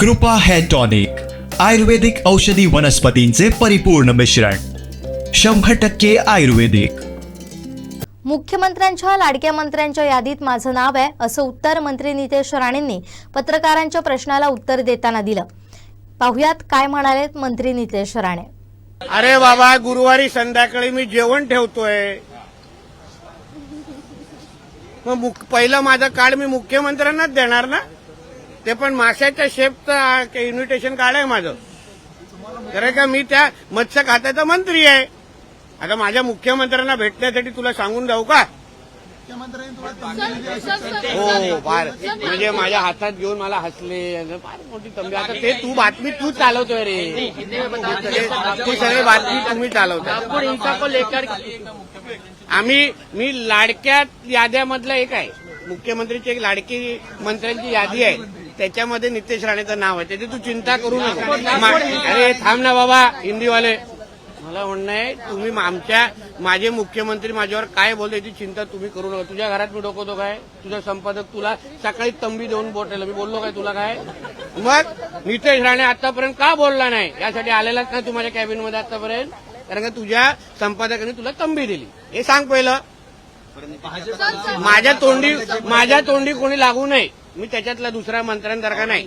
कृपा hair tonic आयुर्वेदिक औषधी वनस्पतींचे परिपूर्ण मिश्रण शंभर टक्के आयुर्वेदिक. मुख्यमंत्र्यांच्या लाडक्या मंत्र्यांच्या यादीत माझं नाव आहे असं उत्तर मंत्री नितेश राणेंनी पत्रकारांच्या प्रश्नाला उत्तर देताना दिलं. पाहुयात काय म्हणालेत मंत्री नितेश राणे. अरे बाबा गुरुवारी संध्याकाळी मी जेवण ठेवतोय. मग पहिलं माझं कार्ड मी मुख्यमंत्र्यांनाच देणार ना? ते पण माशाच्या शेपचं इन्व्हिटेशन कार्ड आहे माझं. खरं का मी त्या मत्स्य खात्याचा मंत्री आहे. आता माझ्या मुख्यमंत्र्यांना भेटण्यासाठी तुला सांगून जाऊ का? हो फार. म्हणजे माझ्या हातात घेऊन मला हसले. फार मोठी तंबी. आता ते तू बातमी तू चालवतोय रे. ती सगळी बातमी तुम्ही चालवता आम्ही मी लाडक्या याद्यामधला एक आहे. मुख्यमंत्रीची एक लाडकी मंत्र्यांची यादी आहे. त्याच्यामध्ये नितेश राणेचं नाव आहे. त्याची तू चिंता करू नका. अरे थांब ना बाबा हिंदीवाले. मला म्हणणं आहे तुम्ही आमच्या माझे मुख्यमंत्री माझ्यावर काय बोलले याची चिंता तुम्ही करू नका. तुझ्या घरात मी डोकवतो काय तुझा संपादक तुला सकाळी तंबी देऊन बोटेल. मी बोललो काय तुला काय? मग नितेश राणे आतापर्यंत का बोलला नाही? यासाठी आलेलाच नाही तू माझ्या कॅबिनमध्ये आतापर्यंत. कारण का तुझ्या संपादकाने तुला तंबी दिली. हे सांग पहिलं. माझ्या तोंडी माझ्या तोंडी कोणी लागू नये. मी त्याच्यातला दुसऱ्या मंत्र्यांसारखा नाही.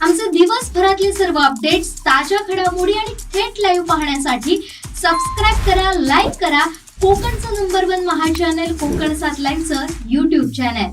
आमचे दिवसभरातले सर्व अपडेट्स ताज्या घडामोडी आणि थेट लाईव्ह पाहण्यासाठी सबस्क्राईब करा लाईक करा. कोकणचं नंबर वन महा चॅनल कोकण सात लाईनचं युट्यूब चॅनल